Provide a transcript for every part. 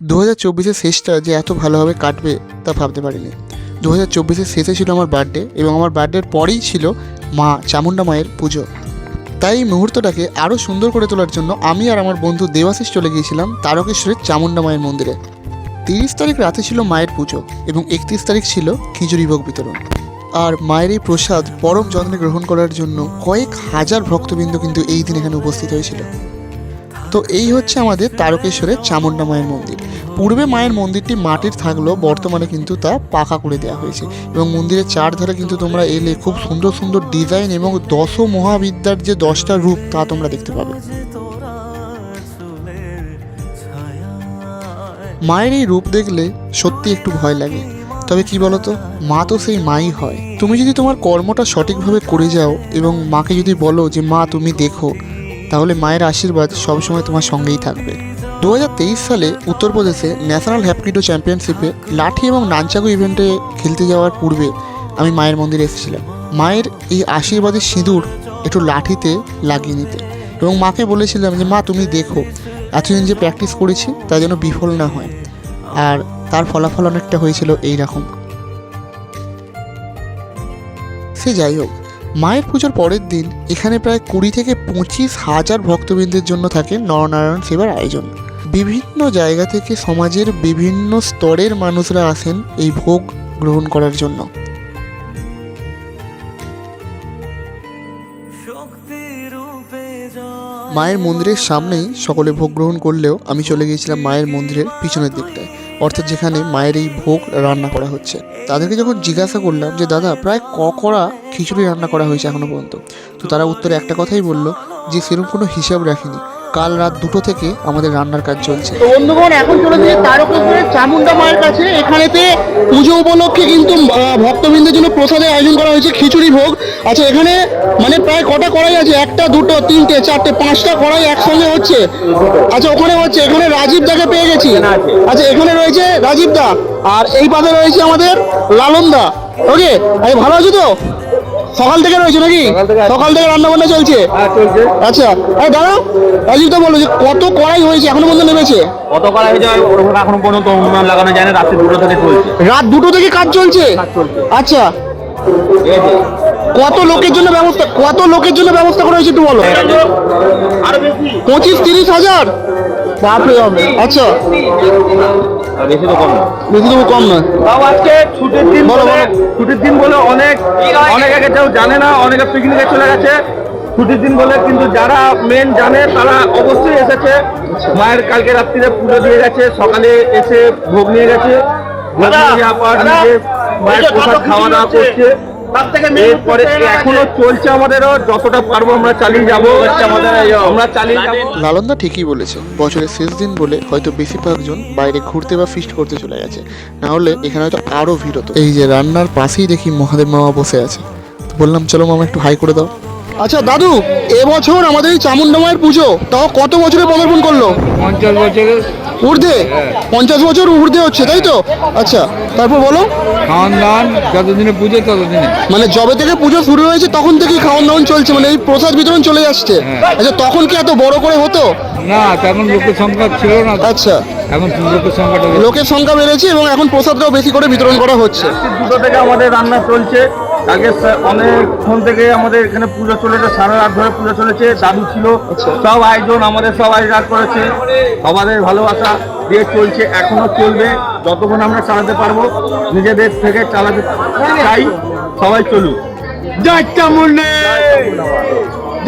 দু হাজার চব্বিশের শেষটা যে এত ভালোভাবে কাটবে তা ভাবতে পারিনি। দু হাজার চব্বিশের শেষে ছিল আমার বার্থডে এবং আমার বার্থডের পরেই ছিল মা চামুন্ডা মায়ের পুজো। তাই এই মুহূর্তটাকে আরও সুন্দর করে তোলার জন্য আমি আর আমার বন্ধু দেবাশিস চলে গিয়েছিলাম তারকেশ্বরের চামুন্ডা মায়ের মন্দিরে। তিরিশ তারিখ রাতে ছিল মায়ের পুজো এবং একত্রিশ তারিখ ছিল খিচুড়ি ভোগ বিতরণ। আর মায়ের এই প্রসাদ পরম যত্নে গ্রহণ করার জন্য কয়েক হাজার ভক্তবৃন্দ কিন্তু এই দিন এখানে উপস্থিত হয়েছিল। তো এই হচ্ছে আমাদের তারকেশ্বরের চামুণ্ডা মায়ের মন্দির। পূর্বে মায়ের মন্দিরটি মাটির থাকলেও বর্তমানে কিন্তু তা পাকা করে দেওয়া হয়েছে এবং মন্দিরের চারধারে কিন্তু তোমরা এলে খুব সুন্দর সুন্দর ডিজাইন এবং দশ মহাবিদ্যার যে দশটা রূপ তা তোমরা দেখতে পাবে। মায়ের এই রূপ দেখলে সত্যি একটু ভয় লাগে। তবে কি বলতো? মা তো সেই মাই হয়। তুমি যদি তোমার কর্মটা সঠিকভাবে করে যাও এবং মাকে যদি বলো যে, মা, তুমি দেখো তাহলে মায়ের আশীর্বাদ সবসময় তোমার সঙ্গেই থাকবে। দু হাজার তেইশ সালে উত্তরপ্রদেশে ন্যাশনাল হ্যাপকিডো চ্যাম্পিয়নশিপে লাঠি এবং নানচাকু ইভেন্টে খেলতে যাওয়ার পূর্বে আমি মায়ের মন্দিরে এসেছিলাম। মায়ের এই আশীর্বাদের সিঁদুর একটু লাঠিতে লাগিয়ে নিতে। এবং মাকে বলেছিলাম যে, মা, তুমি দেখো, এতদিন যে প্র্যাকটিস করেছি, তা যেন বিফল না হয়। আর তার ফলাফল অনেকটা হয়েছিল এই রকম সে যাই হোক মায়ের পুজোর পরের দিন এখানে প্রায় কুড়ি থেকে পঁচিশ হাজার ভক্তবৃন্দের জন্য থাকে নরনারায়ণ সেবার আয়োজন। বিভিন্ন জায়গা থেকে সমাজের বিভিন্ন স্তরের মানুষরা আসেন এই ভোগ গ্রহণ করার জন্য। মায়ের মন্দিরের সামনেই সকলে ভোগ গ্রহণ করলেও আমি চলে গিয়েছিলাম মায়ের মন্দিরের পিছনের দিকটায়, অর্থাৎ যেখানে মায়ের এই ভোগ রান্না করা হচ্ছে। তাদেরকে যখন জিজ্ঞাসা করলাম যে, দাদা, প্রায় ক কড়া খিচুড়ি রান্না করা হয়েছে এখনও পর্যন্ত। তো তারা উত্তরে একটা কথাই বলল যে, সেরকম কোনো হিসাব রাখিনি। কাল রাত দুটো থেকে আমাদের রান্নার কাজ চলছে। বন্ধুগণ, এখন চলে যাই তারকেশ্বরের চামুন্ডা মায়ের কাছে। এখানেতে পুজো উপলক্ষে কিন্তু ভক্তবৃন্দের জন্য প্রসাদের আয়োজন করা হয়েছে, খিচুড়ি ভোগ। আচ্ছা এখানে মানে প্রায় কটা কড়াই আছে? একটা, দুটো, তিনটে, চারটে, পাঁচটা কড়াই একসঙ্গে হচ্ছে? আচ্ছা ওখানে হচ্ছে, এখানে রাজীব দাকে পেয়ে গেছি। আচ্ছা এখানে রয়েছে রাজীব দা। আর এই পাশে রয়েছে আমাদের লালন দা। ওকে আরে ভালো আছো তো? সকাল থেকে রয়েছে নাকি? সকাল থেকে রান্না বান্না চলছে? চলছে। আচ্ছা আরে দাঁড়াও রাজীব দা বলো যে কত কড়াই হয়েছে এখনও পর্যন্ত নেমেছে? কত করা হয়েছে এখনও পর্যন্ত লাগানো যায় না রাত্রি দুটো থেকে চলছে। রাত দুটো থেকে কাজ চলছে? আচ্ছা। কত লোকের জন্য ব্যবস্থা কত লোকের জন্য ব্যবস্থা করা হয়েছে একটু বলো? আরও পঁচিশ তিরিশ হাজার? বাপরে আচ্ছা। বেশি তো কম না। বেশি তো কম না। তাও আজকে ছুটির দিন বলে ছুটির দিন বলে অনেক অনেক আগে কেউ জানে না অনেকে পিকনিকে চলে গেছে। ছুটির দিন বলে কিন্তু যারা মেন জানে তারা অবশ্যই এসেছে। মায়ের কালকে রাত্রিতে পুজো দিয়ে গেছে সকালে এসে ভোগ নিয়ে গেছে। ভোগ নিয়ে যাওয়ার পর মায়ের প্রসাদ খাওয়া দাওয়া করছে। এরপরে এখনও চলছে আমাদেরও যতটা পারব আমরা চালিয়ে যাব। আমাদের আমরা চালিয়ে যাব। লালনদা ঠিকই বলেছে। বছরের শেষ দিন বলে হয়তো বেশিরভাগজন বাইরে ঘুরতে বা ফিস্ট করতে চলে গেছে। না হলে এখানে হয়তো আরও ভিড় হতো। এই যে রান্নার পাশেই দেখি মহাদেব মামা বসে আছে। বললাম চলো মামা একটু হাই করে দাও। আচ্ছা দাদু এবছর আমাদের এই চামুন্ডা মায়ের পুজো তাও কত বছরে পদার্পণ করল? পঞ্চাশ বছরের ঊর্ধ্বে? পঞ্চাশ বছর ঊর্ধ্বে হচ্ছে তাই তো? আচ্ছা তারপর বলো। খাওয়ান দাওয়ান যতদিনে পুজো ততদিনে। মানে যবে থেকে পুজো শুরু হয়েছে তখন থেকেই খাওয়ান দাওয়ান চলছে মানে এই প্রসাদ বিতরণ চলে আসছে। হ্যাঁ। আচ্ছা তখন কি এত বড় করে হতো? না তখন লোকের সংখ্যা ছিল না। আচ্ছা। এখন লোকের সংখ্যাটা লোকের সংখ্যা বেড়েছে এবং এখন প্রসাদটাও বেশি করে বিতরণ করা হচ্ছে। দুটো থেকে আমাদের রান্না চলছে। আগে অনেকক্ষণ থেকে আমাদের এখানে পুজো চলেছে সারা রাত ধরে পুজো চলেছে দাদু ছিল। সব আয়োজন আমাদের সব আয়োজন করেছে। আমাদের ভালোবাসা দিয়ে চলছে এখনও চলবে। যতক্ষণ আমরা চালাতে পারব নিজেদের থেকে চালাতে চাই সবাই চলুক। জয়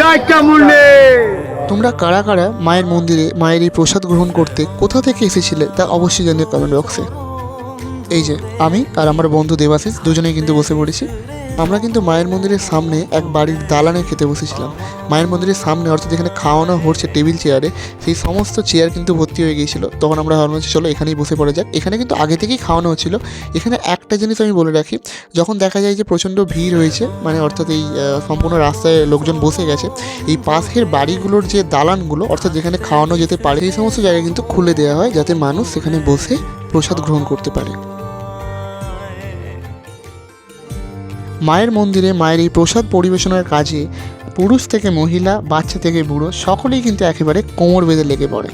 জয় তোমরা কারা কারা মায়ের মন্দিরে মায়ের এই প্রসাদ গ্রহণ করতে কোথা থেকে এসেছিলে তা অবশ্যই জানিয়ে কমেন্ট বক্সে এই যে, আমি আর আমার বন্ধু দেবাশিস দুজনেই কিন্তু বসে পড়েছি। আমরা কিন্তু মায়ের মন্দিরের সামনে এক বাড়ির দালানে খেতে বসেছিলাম। মায়ের মন্দিরের সামনে অর্থাৎ যেখানে খাওয়ানো হচ্ছে টেবিল চেয়ারে, সেই সমস্ত চেয়ার কিন্তু ভর্তি হয়ে গিয়েছিল। তখন আমরা ভাবলাম চলো এখানেই বসে পড়া যাক। এখানে কিন্তু আগে থেকেই খাওয়ানো হচ্ছিল। এখানে একটা জিনিস আমি বলে রাখি, যখন দেখা যায় যে প্রচণ্ড ভিড় হয়েছে মানে অর্থাৎ এই সম্পূর্ণ রাস্তায় লোকজন বসে গেছে, এই পাশের বাড়িগুলোর যে দালানগুলো, অর্থাৎ যেখানে খাওয়ানো যেতে পারে, সেই সমস্ত জায়গা কিন্তু খুলে দেওয়া হয়, যাতে মানুষ সেখানে বসে প্রসাদ গ্রহণ করতে পারে। মায়ের মন্দিরে মায়ের এই প্রসাদ পরিবেশনের কাজে পুরুষ থেকে মহিলা, বাচ্চা থেকে বুড়ো, সকলেই কিন্তু একেবারে কোমর বেঁধে লেগে পড়ে।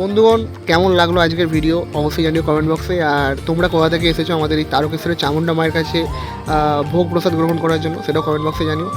বন্ধুগণ, কেমন লাগল আজকের ভিডিও অবশ্যই জানিও কমেন্ট বক্সে আর তোমরা কোথা থেকে এসেছ আমাদের এই তারকেশ্বরের চামুন্ডা মায়ের কাছে ভোগ প্রসাদ গ্রহণ করার জন্য, সেটাও কমেন্ট বক্সে জানিও।